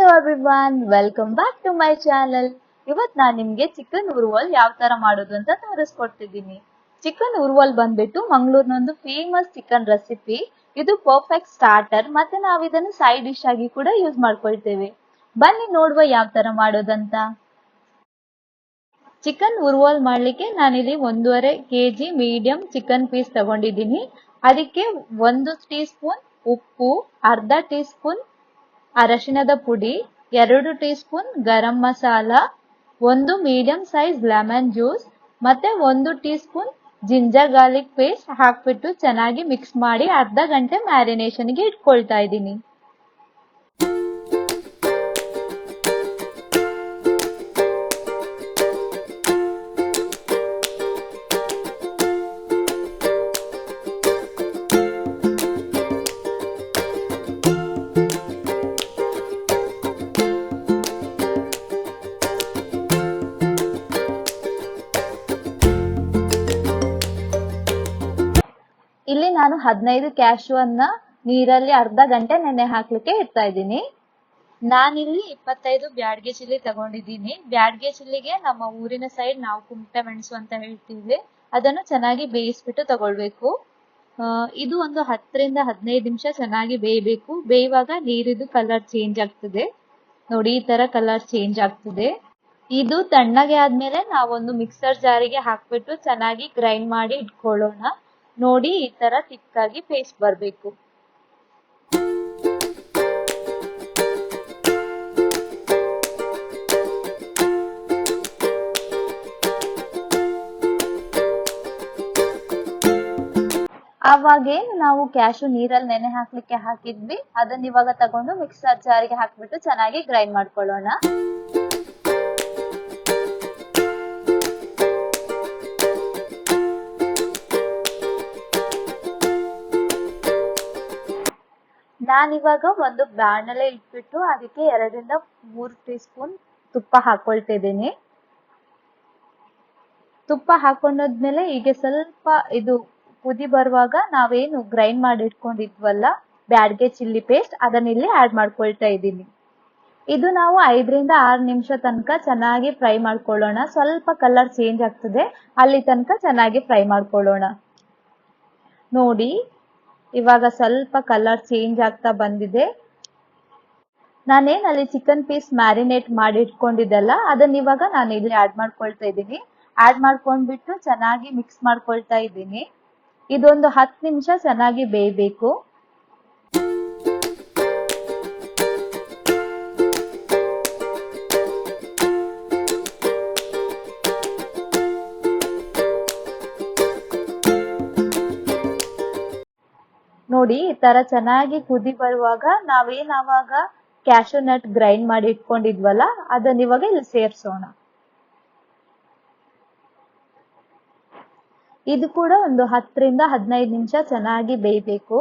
Everyone welcome back to my channel ಇವತ್ ನಾನ್ ನಿಮ್ಗೆ ಚಿಕನ್ ಉರ್ವಲ್ ಯಾವ ತರ ಮಾಡೋದು ಅಂತ ತೋರಿಸ್ಕೊಡ್ತಿದ್ದೀನಿ. ಚಿಕನ್ ಉರ್ವಲ್ ಬಂದ್ಬಿಟ್ಟು ಮಂಗಳೂರಿನೊಂದು ಫೇಮಸ್ ಚಿಕನ್ ರೆಸಿಪಿ ಇದು ಪರ್ಫೆಕ್ಟ್ ಸ್ಟಾರ್ಟರ್ ಮತ್ತೆ ನಾವ್ ಇದನ್ನು ಸೈಡ್ ಡಿಶ್ ಆಗಿ ಕೂಡ ಯೂಸ್ ಮಾಡ್ಕೊಳ್ತೇವೆ. ಬನ್ನಿ ನೋಡುವ ಯಾವ ತರ ಮಾಡೋದಂತ. ಚಿಕನ್ ಉರ್ವಲ್ ಮಾಡ್ಲಿಕ್ಕೆ ನಾನಿಲ್ಲಿ ಒಂದೂವರೆ ಕೆಜಿ ಮೀಡಿಯಂ ಚಿಕನ್ ಪೀಸ್ ತಗೊಂಡಿದ್ದೀನಿ. ಅದಕ್ಕೆ ಒಂದು ಟೀ ಸ್ಪೂನ್ ಉಪ್ಪು, ಅರ್ಧ ಟೀ ಸ್ಪೂನ್ ಅರಶಿನದ ಪುಡಿ, ಎರಡು ಟೀ ಸ್ಪೂನ್ ಗರಂ ಮಸಾಲ, ಒಂದು ಮೀಡಿಯಂ ಸೈಜ್ ಲೆಮನ್ ಜ್ಯೂಸ್ ಮತ್ತೆ ಒಂದು teaspoon ginger garlic paste ಹಾಕ್ಬಿಟ್ಟು ಚೆನ್ನಾಗಿ ಮಿಕ್ಸ್ ಮಾಡಿ ಅರ್ಧ ಗಂಟೆ ಮ್ಯಾರಿನೇಷನ್ಗೆ ಇಟ್ಕೊಳ್ತಾ ಇದ್ದೀನಿ. ಇಲ್ಲಿ ನಾನು ಹದಿನೈದು ಕ್ಯಾಶು ಅನ್ನ ನೀರಲ್ಲಿ ಅರ್ಧ ಗಂಟೆ ನೆನೆ ಹಾಕ್ಲಿಕ್ಕೆ ಇಡ್ತಾ ಇದ್ದೀನಿ. ನಾನಿಲ್ಲಿ ಇಪ್ಪತ್ತೈದು ಬ್ಯಾಡ್ಗೆ ಚಿಲ್ಲಿ ತಗೊಂಡಿದ್ದೀನಿ. ಬ್ಯಾಡ್ಗೆ ಚಿಲ್ಲಿಗೆ ನಮ್ಮ ಊರಿನ ಸೈಡ್ ನಾವು ಕುಮಟೆ ಮೆಣಸು ಅಂತ ಹೇಳ್ತೀವಿ. ಅದನ್ನು ಚೆನ್ನಾಗಿ ಬೇಯಿಸ್ಬಿಟ್ಟು ತಗೊಳ್ಬೇಕು. ಇದು ಒಂದು ಹತ್ತರಿಂದ ಹದಿನೈದು ನಿಮಿಷ ಚೆನ್ನಾಗಿ ಬೇಯಬೇಕು. ಬೇಯುವಾಗ ನೀರಿದು ಕಲರ್ ಚೇಂಜ್ ಆಗ್ತದೆ. ನೋಡಿ, ಈ ತರ ಕಲರ್ ಚೇಂಜ್ ಆಗ್ತದೆ. ಇದು ತಣ್ಣಗೆ ಆದ್ಮೇಲೆ ನಾವೊಂದು ಮಿಕ್ಸರ್ ಜಾರಿಗೆ ಹಾಕ್ಬಿಟ್ಟು ಚೆನ್ನಾಗಿ ಗ್ರೈಂಡ್ ಮಾಡಿ ಇಟ್ಕೊಳ್ಳೋಣ. ನೋಡಿ ಈ ತರ ತಿಕ್ಕಾಗಿ ಪೇಸ್ಟ್ ಬರಬೇಕು. ಅವಾಗೇನು ನಾವು ಕ್ಯಾಶು ನೀರಲ್ಲಿ ನೆನೆ ಹಾಕ್ಲಿಕ್ಕೆ ಹಾಕಿದ್ವಿ. ಅದನ್ನ ಇವಾಗ ತಗೊಂಡು ಮಿಕ್ಸರ್ ಜಾರಿಗೆ ಹಾಕ್ಬಿಟ್ಟು ಚೆನ್ನಾಗಿ ಗ್ರೈಂಡ್ ಮಾಡ್ಕೊಳ್ಳೋಣ. ನಾನಿವಾಗ ಒಂದು ಬಾಣಲೆ ಇಟ್ಬಿಟ್ಟು ಅದಕ್ಕೆ ಎರಡರಿಂದ ಮೂರು ಟೀ ಸ್ಪೂನ್ ತುಪ್ಪ ಹಾಕೊಳ್ತಿದ್ದೀನಿ. ತುಪ್ಪ ಹಾಕೊಂಡಾದ್ಮೇಲೆ ಈಗ ಸ್ವಲ್ಪ ಇದು ಕುದಿ ಬರುವಾಗ ನಾವೇನು ಗ್ರೈಂಡ್ ಮಾಡಿ ಇಟ್ಕೊಂಡಿದ್ವಲ್ಲ, ಬ್ಯಾಡ್ಗೆ ಚಿಲ್ಲಿ ಪೇಸ್ಟ್, ಅದನ್ನ ಇಲ್ಲಿ ಆಡ್ ಮಾಡ್ಕೊಳ್ತಾ ಇದ್ದೀನಿ. ಇದು ನಾವು ಐದರಿಂದ ಆರು ನಿಮಿಷ ತನಕ ಚೆನ್ನಾಗಿ ಫ್ರೈ ಮಾಡ್ಕೊಳ್ಳೋಣ. ಸ್ವಲ್ಪ ಕಲರ್ ಚೇಂಜ್ ಆಗ್ತದೆ, ಅಲ್ಲಿ ತನಕ ಚೆನ್ನಾಗಿ ಫ್ರೈ ಮಾಡ್ಕೊಳ್ಳೋಣ. ನೋಡಿ ಇವಾಗ ಸ್ವಲ್ಪ ಕಲರ್ ಚೇಂಜ್ ಆಗ್ತಾ ಬಂದಿದೆ. ನಾನೇನ್ ಅಲ್ಲಿ ಚಿಕನ್ ಪೀಸ್ ಮ್ಯಾರಿನೇಟ್ ಮಾಡಿ ಇಟ್ಕೊಂಡಿದ್ದೆಲ್ಲ ಅದನ್ನ ಇವಾಗ ನಾನು ಇಲ್ಲಿ ಆಡ್ ಮಾಡ್ಕೊಳ್ತಾ ಇದ್ದೀನಿ. ಆಡ್ ಮಾಡ್ಕೊಂಡ್ಬಿಟ್ಟು ಚೆನ್ನಾಗಿ ಮಿಕ್ಸ್ ಮಾಡ್ಕೊಳ್ತಾ ಇದ್ದೀನಿ. ಇದೊಂದು ಹತ್ತು ನಿಮಿಷ ಚೆನ್ನಾಗಿ ಬೇಯಬೇಕು. ನೋಡಿ ಈ ತರ ಚೆನ್ನಾಗಿ ಕುದಿ ಬರುವಾಗ ನಾವೇನ್ ಅವಾಗ ಕ್ಯಾಶು ನಟ್ ಗ್ರೈಂಡ್ ಮಾಡಿ ಇಟ್ಕೊಂಡಿದ್ವಲ್ಲ, ಅದನ್ನ ಇವಾಗ ಇಲ್ಲಿ ಸೇರ್ಸೋಣ. ಇದು ಕೂಡ ಒಂದು ಹತ್ತರಿಂದ ಹದಿನೈದು ನಿಮಿಷ ಚೆನ್ನಾಗಿ ಬೇಯಬೇಕು.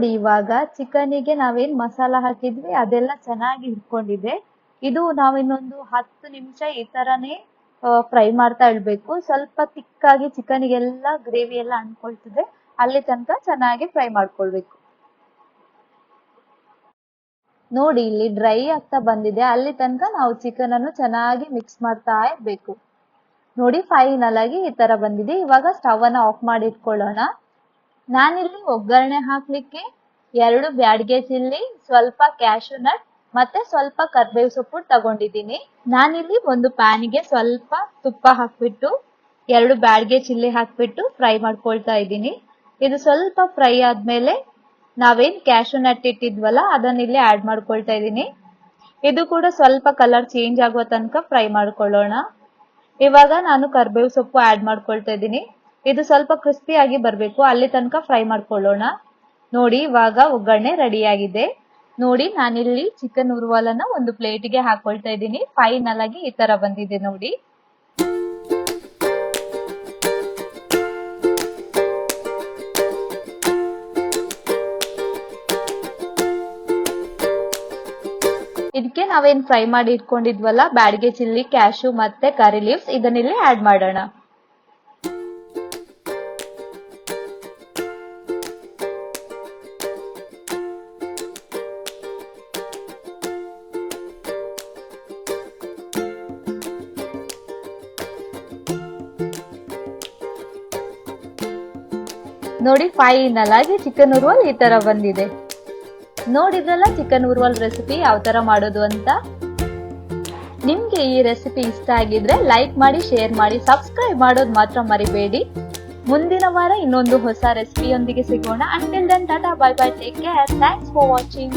ನೋಡಿ, ಇವಾಗ ಚಿಕನಿಗೆ ನಾವೇನ್ ಮಸಾಲ ಹಾಕಿದ್ವಿ, ಅದೆಲ್ಲ ಚೆನ್ನಾಗಿ ಹಿಡ್ಕೊಂಡಿದೆ. ಇದು ನಾವಿನ್ನೊಂದು ಹತ್ತು ನಿಮಿಷ ಈ ತರನೇ ಫ್ರೈ ಮಾಡ್ತಾ ಇಡ್ಬೇಕು ಸ್ವಲ್ಪ ತಿಕ್ಕಾಗಿ ಚಿಕನಿಗೆಲ್ಲ ಗ್ರೇವಿ ಎಲ್ಲ ಅನ್ಕೊಳ್ತಿದೆ ಅಲ್ಲಿ ತನಕ ಚೆನ್ನಾಗಿ ಫ್ರೈ ಮಾಡ್ಕೊಳ್ಬೇಕು. ನೋಡಿ, ಇಲ್ಲಿ ಡ್ರೈ ಆಗ್ತಾ ಬಂದಿದೆ. ಅಲ್ಲಿ ತನಕ ನಾವು ಚಿಕನ್ ಅನ್ನು ಚೆನ್ನಾಗಿ ಮಿಕ್ಸ್ ಮಾಡ್ತಾ ಇರ್ಬೇಕು. ನೋಡಿ, ಫೈನಲ್ ಆಗಿ ಈ ತರ ಬಂದಿದೆ. ಇವಾಗ ಸ್ಟವ್ ಅನ್ನ ಆಫ್ ಮಾಡಿ ಇಟ್ಕೊಳ್ಳೋಣ. ನಾನಿಲ್ಲಿ ಒಗ್ಗರಣೆ ಹಾಕ್ಲಿಕ್ಕೆ ಎರಡು ಬ್ಯಾಡ್ಗೆ ಚಿಲ್ಲಿ, ಸ್ವಲ್ಪ ಕ್ಯಾಶು ನಟ್ ಮತ್ತೆ ಸ್ವಲ್ಪ ಕರ್ಬೇವು ಸೊಪ್ಪು ತಗೊಂಡಿದ್ದೀನಿ. ನಾನಿಲ್ಲಿ ಒಂದು ಪ್ಯಾನಿಗೆ ಸ್ವಲ್ಪ ತುಪ್ಪ ಹಾಕ್ಬಿಟ್ಟು, ಎರಡು ಬ್ಯಾಡ್ಗೆ ಚಿಲ್ಲಿ ಹಾಕ್ಬಿಟ್ಟು ಫ್ರೈ ಮಾಡ್ಕೊಳ್ತಾ ಇದ್ದೀನಿ. ಇದು ಸ್ವಲ್ಪ ಫ್ರೈ ಆದ್ಮೇಲೆ ನಾವೇನ್ ಕ್ಯಾಶು ನಟ್ ಇಟ್ಟಿದ್ವಲ್ಲ ಅದನ್ನ ಇಲ್ಲಿ ಆಡ್ ಮಾಡ್ಕೊಳ್ತಾ ಇದ್ದೀನಿ. ಇದು ಕೂಡ ಸ್ವಲ್ಪ ಕಲರ್ ಚೇಂಜ್ ಆಗೋ ತನಕ ಫ್ರೈ ಮಾಡ್ಕೊಳ್ಳೋಣ. ಇವಾಗ ನಾನು ಕರ್ಬೇವು ಸೊಪ್ಪು ಆಡ್ ಮಾಡ್ಕೊಳ್ತಾ ಇದ್ದೀನಿ. ಇದು ಸ್ವಲ್ಪ ಕ್ರಿಸ್ಪಿ ಬರಬೇಕು. ಅಲ್ಲಿ ತನಕ ಫ್ರೈ ಮಾಡ್ಕೊಳ್ಳೋಣ. ನೋಡಿ, ಇವಾಗ ಒಗ್ಗರಣೆ ರೆಡಿಯಾಗಿದೆ ನೋಡಿ, ನಾನಿಲ್ಲಿ ಚಿಕನ್ ಉರ್ವಾಲನ ಒಂದು ಪ್ಲೇಟಿಗೆ ಹಾಕೊಳ್ತಾ ಇದ್ದೀನಿ. ಫೈನಲ್ ಆಗಿ ಈ ತರ ಬಂದಿದೆ ನೋಡಿ. ಇದಕ್ಕೆ ನಾವೇನ್ ಫ್ರೈ ಮಾಡಿ ಇಟ್ಕೊಂಡಿದ್ವಲ್ಲ? ಬ್ಯಾಡ್ಗೆ ಚಿಲ್ಲಿ ಕ್ಯಾಶು ಮತ್ತೆ ಕರಿ ಲೀವ್ಸ್ ಇದನ್ನಿಲ್ಲಿ ಆಡ್ ಮಾಡೋಣ. ನೋಡಿ ಫೈನಲ್ ಆಗಿ ಚಿಕನ್ ಉರುವಲ್ ಈ ತರ ಬಂದಿದೆ. ನೋಡಿದ್ರಲ್ಲ ಚಿಕನ್ ಉರುವಲ್ ರೆಸಿಪಿ ಯಾವ ತರ ಮಾಡೋದು ಅಂತ. ನಿಮ್ಗೆ ಈ ರೆಸಿಪಿ ಇಷ್ಟ ಆಗಿದ್ರೆ ಲೈಕ್ ಮಾಡಿ ಶೇರ್ ಮಾಡಿ ಸಬ್ಸ್ಕ್ರೈಬ್ ಮಾಡೋದು ಮಾತ್ರ ಮರಿಬೇಡಿ. ಮುಂದಿನ ವಾರ ಇನ್ನೊಂದು ಹೊಸ ರೆಸಿಪಿಯೊಂದಿಗೆ ಸಿಗೋಣ. Until then tata bye bye take care thanks for watching